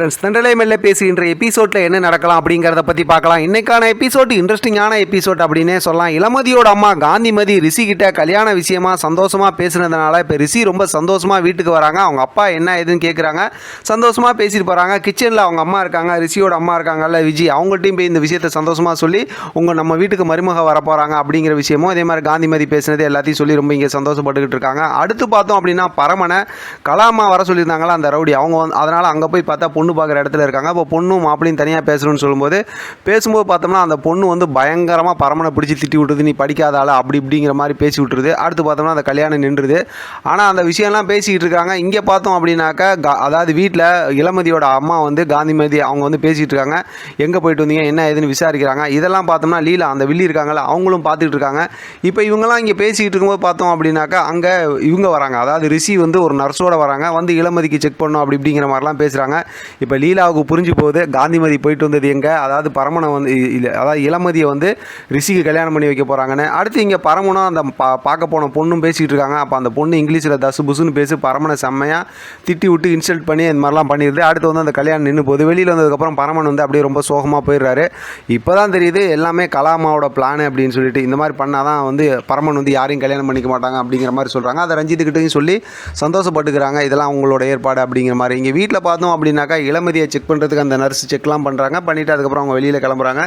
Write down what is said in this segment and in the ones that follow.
Friends Thandalai மெல்ல பேசுகின்ற எபிசோடில் என்ன நடக்கலாம் அப்படிங்கிறத பற்றி பார்க்கலாம். இன்றைக்கான எபிசோட் இன்ட்ரெஸ்டிங்கான எபிசோட் அப்படின்னே சொல்லலாம். இளமதியோட அம்மா காந்திமதி ரிஷிகிட்ட கல்யாண விஷயமா சந்தோஷமாக பேசுனதுனால இப்போ ரிஷி ரொம்ப சந்தோஷமாக வீட்டுக்கு வராங்க. அவங்க அப்பா என்ன ஏதுன்னு கேட்குறாங்க சந்தோஷமாக பேசிட்டு போகிறாங்க கிச்சனில் அவங்க அம்மா இருக்காங்க ரிஷியோட அம்மா இருக்காங்கல்ல விஜய் அவங்கள்ட்டையும் போய் இந்த விஷயத்தை சந்தோஷமாக சொல்லி உங்கள் நம்ம வீட்டுக்கு மருமக வர போகிறாங்க அப்படிங்கிற விஷயமும் அதே மாதிரி காந்திமதி பேசுனது எல்லாத்தையும் சொல்லி ரொம்ப இங்கே சந்தோஷப்பட்டுக்கிட்டு இருக்காங்க. அடுத்து பார்த்தோம் அப்படின்னா பரமனை கலாமா வர சொல்லியிருந்தாங்களா அந்த ரவுடி. அவங்க அதனால் அங்கே போய் பார்த்தா பொண்ணு பார்க்குற இடத்துல இருக்காங்க. அப்போ பொண்ணும் மாப்பிளையும் தனியாக பேசணும்னு சொல்லும்போது பேசும்போது பார்த்தோம்னா அந்த பொண்ணு வந்து பயங்கரமாக பரமனை பிடிச்சி திட்டி விட்டுருது நீ படிக்காத ஆள் அப்படி இப்படிங்கிற மாதிரி பேசி விட்டுருது. அடுத்து பார்த்தோம்னா அந்த கல்யாணம் நின்றுது. ஆனால் அந்த விஷயம்லாம் பேசிக்கிட்டு இருக்காங்க. இங்கே பார்த்தோம் அப்படின்னாக்கா அதாவது வீட்டில் இளமதியோட அம்மா வந்து காந்திமதி அவங்க வந்து பேசிகிட்டு இருக்காங்க. எங்கே போயிட்டு வந்தீங்க? என்ன ஏதுன்னு விசாரிக்கிறாங்க. இதெல்லாம் பார்த்தோம்னா லீலா அந்த வில்லி இருக்காங்களா அவங்களும் பார்த்துட்டு இருக்காங்க. இப்போ இவங்கெல்லாம் இங்கே பேசிக்கிட்டு இருக்கும்போது பார்த்தோம் அப்படின்னாக்கா அங்கே இவங்க வராங்க. அதாவது ரிஷி வந்து ஒரு நர்ஸோட வராங்க. வந்து இளமதிக்கு செக் பண்ணும் அப்படி இப்படிங்கிற மாதிரிலாம் பேசுகிறாங்க இப்போ லீலாவுக்கு புரிஞ்சு போகுது. காந்திமதி போயிட்டு வந்தது எங்கே? அதாவது பரமனை வந்து இல்லை அதாவது இளமதியை வந்து ரிஷிக்கு கல்யாணம் பண்ணி வைக்க போகிறாங்கன்னு அடுத்து இங்கே பரமனும் அந்த பா பார்க்க போன பொண்ணும் பேசிக்கிட்டு இருக்காங்க. அப்போ அந்த பொண்ணு இங்கிலீஷில் தசு புசுன்னு பேசி பரமனை செம்மையாக திட்டி விட்டு இன்சல்ட் பண்ணி இந்த மாதிரிலாம் பண்ணிடுது அடுத்து வந்து அந்த கல்யாணம் நின்று போகுது. வெளியில் வந்ததுக்கப்புறம் பரமன் வந்து அப்படியே ரொம்ப சோகமாக போயிடுறாரு. இப்போ தான் தெரியுது எல்லாமே கலாமாவோட பிளான் அப்படின்னு சொல்லிட்டு இந்த மாதிரி பண்ணால் தான் வந்து பரமன் வந்து யாரையும் கல்யாணம் பண்ணிக்க மாட்டாங்க அப்படிங்கிற மாதிரி சொல்கிறாங்க அதை ரஞ்சித்துக்கிட்டையும் சொல்லி சந்தோஷப்பட்டுக்கிறாங்க. இதெல்லாம் உங்களோட ஏற்பாடு அப்படிங்கிற மாதிரி. இங்கே வீட்டில் பார்த்தோம் அப்படின்னாக்கா இளமதியை செக் பண்ணுறதுக்கு அந்த நர்ஸ் செக்லாம் பண்ணுறாங்க பண்ணிவிட்டு அதுக்கப்புறம் அவங்க வெளியில் கிளம்புறாங்க.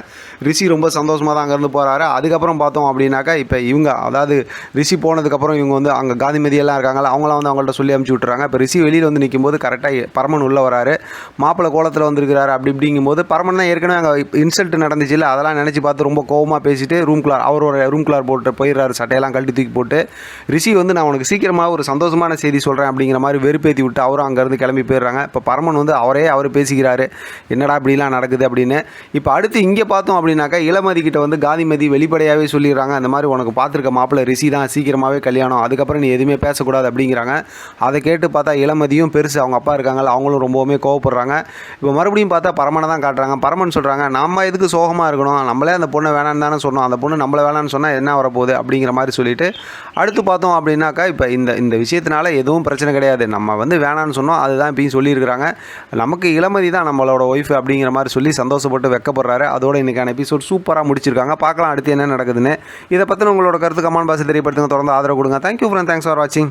ரிஷி ரொம்ப சந்தோஷமாக தான் அங்கேருந்து போகிறாரு அதுக்கப்புறம் பார்த்தோம் அப்படின்னாக்கா இப்போ இவங்க அதாவது ரிஷி போனதுக்கப்புறம் இவங்க வந்து அங்கே காந்திமதியெல்லாம் எல்லாம் அவங்களாம் வந்து அவங்கள்ட்ட சொல்லி அமுச்சு விட்டுறாங்க. இப்போ ரிஷி வெளியில் வந்து நிற்கும்போது கரெக்டாக பரமன் உள்ளே வராரு. மாப்பிள்ளை கோலத்தில் வந்திருக்கிறாரு அப்படி இப்படிங்கும்போது பரமன் தான் ஏற்கனவே அங்கே இன்சல்ட் நடந்துச்சு இல்லை அதெல்லாம் நினச்சி பார்த்து ரொம்ப கோவமாக பேசிட்டு ரூம் குளார் அவரோட ரூம் குளார் போட்டு போயிடுறாரு. சட்டையெல்லாம் கழட்டி தூக்கி போட்டு. ரிஷி வந்து நான் உனக்கு சீக்கிரமாக ஒரு சந்தோஷமான செய்தி சொல்கிறேன் அப்படிங்கிற மாதிரி வெறுப்பேற்றி விட்டு அவரும் அங்கேருந்து கிளம்பி போயிடுறாங்க. இப்போ பரமன் வந்து அவரே அவர் பேசிக்கிறாரு என்னடா இப்படிலாம் நடக்குது அப்படின்னு. இப்போ அடுத்து இங்கே பார்த்தோம் அப்படின்னாக்கா இளமதி கிட்ட வந்து காந்திமதி வெளிப்படையாகவே சொல்லிடுறாங்க. அந்த மாதிரி உனக்கு பார்த்துருக்க மாப்பிள்ளை ரிஷி தான் சீக்கிரமாகவே கல்யாணம். அதுக்கப்புறம் நீ எதுவுமே பேசக்கூடாது அப்படிங்கிறாங்க. அதை கேட்டு பார்த்தா இளமதியும் பெருசு அவங்க அப்பா இருக்காங்கல்ல அவங்களும் ரொம்பவுமே கோவப்படுறாங்க. இப்போ மறுபடியும் பார்த்தா பரமனை தான் காட்டுறாங்க. பரமன் சொல்கிறாங்க நம்ம எதுக்கு சோகமாக இருக்கணும்? நம்மளே அந்த பொண்ணை வேணான்னு தானே சொன்னோம். அந்த பொண்ணு நம்மளை வேணான்னு சொன்னால் என்ன வரப்போகுது? அப்படிங்கிற மாதிரி சொல்லிட்டு அடுத்து பார்த்தோம் அப்படின்னாக்கா இப்போ இந்த இந்த விஷயத்தினால எதுவும் பிரச்சனை கிடையாது. நம்ம வந்து வேணான்னு சொன்னோம். அதுதான் இப்பயும் சொல்லியிருக்கிறாங்க. நமக்கு இளமதி தான் நம்மளோட ஒய்ஃப் அப்படிங்கிற மாதிரி சொல்லி சந்தோஷப்பட்டு வெக்கப்படுறாரு. அதோட இன்னைக்கான எபிசோட் சூப்பராக முடிச்சிருக்காங்க. பார்க்கலாம் அடுத்து என்ன நடக்குதுன்னு. இதை பற்றின உங்களோட கருத்து கமான் பாக்ஸ் தெரியப்படுத்துங்க. தொடர்ந்து ஆதரவு கொடுங்க. தேங்க்யூ ஃப்ரெண்ட் தேங்க்ஸ் ஃபார் வாட்சிங்